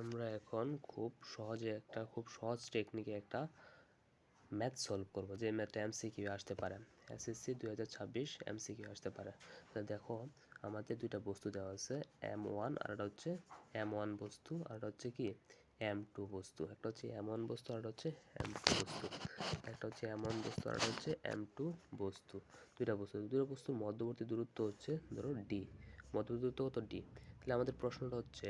আমরা এখন খুব সহজে একটা, খুব সহজ টেকনিকে একটা ম্যাথ সলভ করব, যে ম্যাথটা এমসিকিউ আসতে পারে। এসএসসি দুই হাজার ছাব্বিশ এমসিকিউ আসতে পারে। তো দেখো, আমাদের দুইটা বস্তু দেওয়া আছে এম ওয়ান আর একটা হচ্ছে এম ওয়ান বস্তু, আর একটা হচ্ছে কি? এম টু বস্তু। একটা হচ্ছে এম ওয়ান বস্তু, আর হচ্ছে এম টু বস্তু। একটা হচ্ছে এম ওয়ান বস্তু, আর হচ্ছে এম টু বস্তু। দুইটা বস্তু। দুটো বস্তুর মধ্যবর্তী দূরত্ব হচ্ছে, ধরো ডি মধ্যবর্তী দূরত্ব কত ডি তাহলে আমাদের প্রশ্নটা হচ্ছে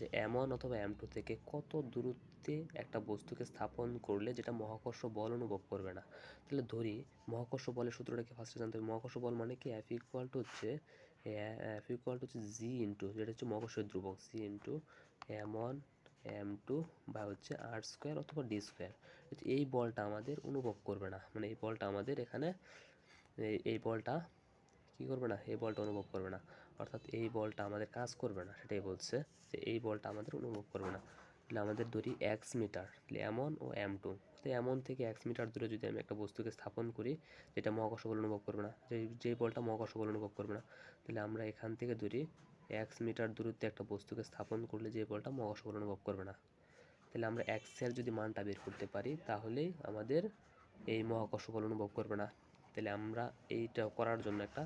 যে এম ওয়ান অথবা এম টু থেকে কত দূরত্বে একটা বস্তুকে স্থাপন করলে যেটা মহাকর্ষ বল অনুভব করবে না? তাহলে ধরি, মহাকর্ষ বলের সূত্রটাকে ফার্স্টে জানতে হবে? মহাকর্ষ বল মানে কি? এফ ইকুয়াল টু হচ্ছে এফ ইকুয়াল টু হচ্ছে জি ইন্টু যেটা হচ্ছে মহাকর্ষের ধ্রুবক G into M one M two বা হচ্ছে আর স্কোয়ার অথবা ডি স্কোয়ার এই বলটা আমাদের অনুভব করবে না। মানে এই বলটা আমাদের এখানে এই বলটা কী করবে না? এই বলটা অনুভব করবে না। অর্থাৎ এই বলটা আমাদের কাজ করবে না, সেটাই বলছে যে এই বলটা আমাদের অনুভব করবে না। তাহলে আমাদের ধরি এক্স মিটার তাহলে এমন ও এম টু এমন থেকে এক্স মিটার দূরে যদি আমি একটা বস্তুকে স্থাপন করি, যেটা মহাকর্ষ বল অনুভব করবে না, যে যেই বলটা মহাকর্ষ বল অনুভব করবে না, তাহলে আমরা এখান থেকে ধরি এক্স মিটার দূরত্বে একটা বস্তুকে স্থাপন করলে যে বলটা মহাকর্ষ বল অনুভব করবে না। তাহলে আমরা এক্সের যদি মানটা বের করতে পারি, তাহলেই আমাদের এই মহাকর্ষ বল অনুভব করবে না। তাহলে আমরা এইটা করার জন্য একটা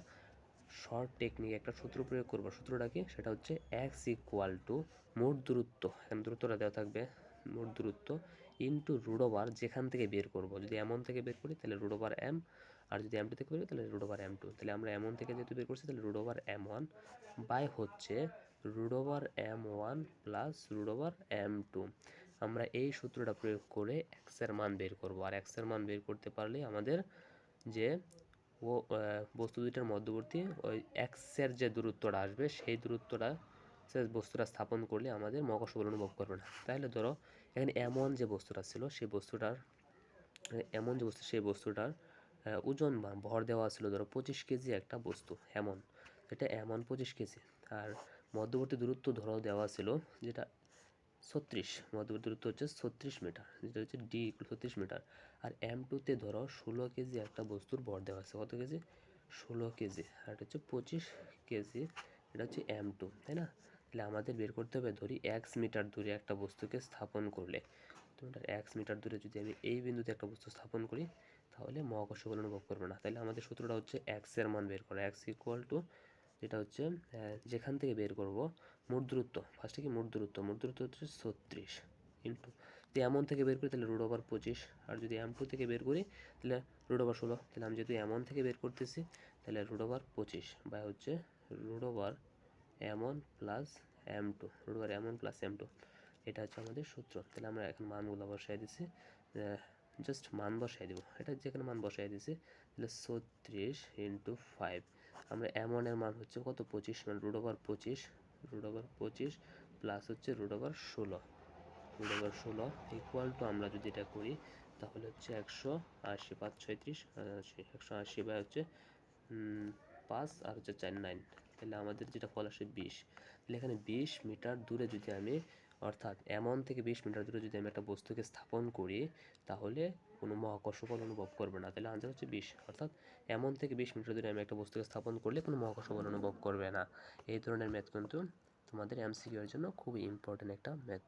শর্ট টেকনিক একটা সূত্র প্রয়োগ করব। সূত্রটা কি? সেটা হচ্ছে এক্স ইকুয়াল টু মোট দূরত্ব, এখানে দূরত্বটা দেওয়া থাকবে, মোট দূরত্ব ইন্টু রুট ওভার যেখান থেকে বের করব। যদি এমন থেকে বের করি, তাহলে রুট ওভার এম আর যদি এম টু থেকে বের করি, তাহলে রুট ওভার এম টু তাহলে আমরা এমন থেকে যেহেতু বের করছি, তাহলে root over M one by হচ্ছে root over M one plus root over M two আমরা এই সূত্রটা প্রয়োগ করে এক্সের মান বের করব। আর এক্সের মান বের করতে পারলে আমাদের যে ও বস্তু দুইটার মধ্যবর্তী ওই এক্সের যে দূরত্বটা আসবে, সেই দূরত্বটা, সে বস্তুটা স্থাপন করলে আমাদের মহাকর্ষ বল অনুভব করবে না। তাহলে ধরো, এখানে এমন যে বস্তুটা ছিল, সেই বস্তুটার, এমন যে বস্তু, সেই বস্তুটার ওজন বা ভর দেওয়া ছিল, ধরো পঁচিশ কেজি একটা বস্তু, এমন। এটা এমন পঁচিশ কেজি। আর মধ্যবর্তী দূরত্ব ধরো দেওয়া ছিল, যেটা ছত্রিশ মধ্যবর্তী দূরত্ব হচ্ছে ছত্রিশ মিটার, যেটা হচ্ছে ডি ছত্রিশ মিটার। আর এম টুতে ধরো ষোলো কেজি একটা বস্তুর ভর দেওয়া আছে, কত কেজি? ষোলো কেজি। আর এটা হচ্ছে পঁচিশ কেজি, এটা হচ্ছে এম টু তাই না? তাহলে আমাদের বের করতে হবে ধরি এক্স মিটার দূরে একটা বস্তুকে স্থাপন করলে। তোমার এক্স মিটার দূরে যদি আমি এই বিন্দুতে একটা বস্তু স্থাপন করি, তাহলে মহাকর্ষ বল অনুভব করবে না। তাহলে আমাদের সূত্রটা হচ্ছে এক্সের মান বের করা। এক্স ইকুয়াল টু যেটা হচ্ছে যেখান থেকে বের করব, মোট দূরত্ব ফার্স্টে কি মোট দূরত্ব? মোট দূরত্ব হচ্ছে ছত্রিশ ইন্টু যদি এমন থেকে বের করি, তাহলে রুট ওভার পঁচিশ, আর যদি এম টু থেকে বের করি, তাহলে রুট ওভার ষোলো, তাহলে আমি যেহেতু এমন থেকে বের করতেছি, তাহলে রুট ওভার পঁচিশ বা হচ্ছে root over M one plus M two root over M one plus M two এটা হচ্ছে আমাদের সূত্র। তাহলে আমরা এখন মানগুলো বসাই দিচ্ছি জাস্ট মান বসাই দেবো, এটা যেখানে মান বসাই দিছি, তাহলে ছত্রিশ ইন্টু ফাইভ আমরা এমনের মান হচ্ছে কত? পঁচিশ মানে রুট ওভার পঁচিশ রুট ওভার পঁচিশ প্লাস হচ্ছে রুট ওভার ষোলো। রুট ওভার ষোলো ইকুয়াল টু আমরা যদি এটা করি, তাহলে হচ্ছে একশো আশি পাঁচ ছয়ত্রিশ একশো আশি বা হচ্ছে পাঁচ আর হচ্ছে চার নাইন তাহলে আমাদের যেটা ফল আসে বিশ। তাহলে এখানে বিশ মিটার দূরে যদি আমি অর্থাৎ এমন থেকে বিশ মিটার দূরে যদি আমি একটা বস্তুকে স্থাপন করি, তাহলে কোনো মহাকর্ষ বল অনুভব করবে না। তাহলে আনসার হচ্ছে বিশ। অর্থাৎ এমন থেকে বিশ মিটার দূরে আমি একটা বস্তুকে স্থাপন করলে কোনো মহাকর্ষ বল অনুভব করবে না। এই ধরনের ম্যাথ কিন্তু তোমাদের এমসিকিউ এর জন্য খুবই ইম্পর্টেন্ট একটা ম্যাথ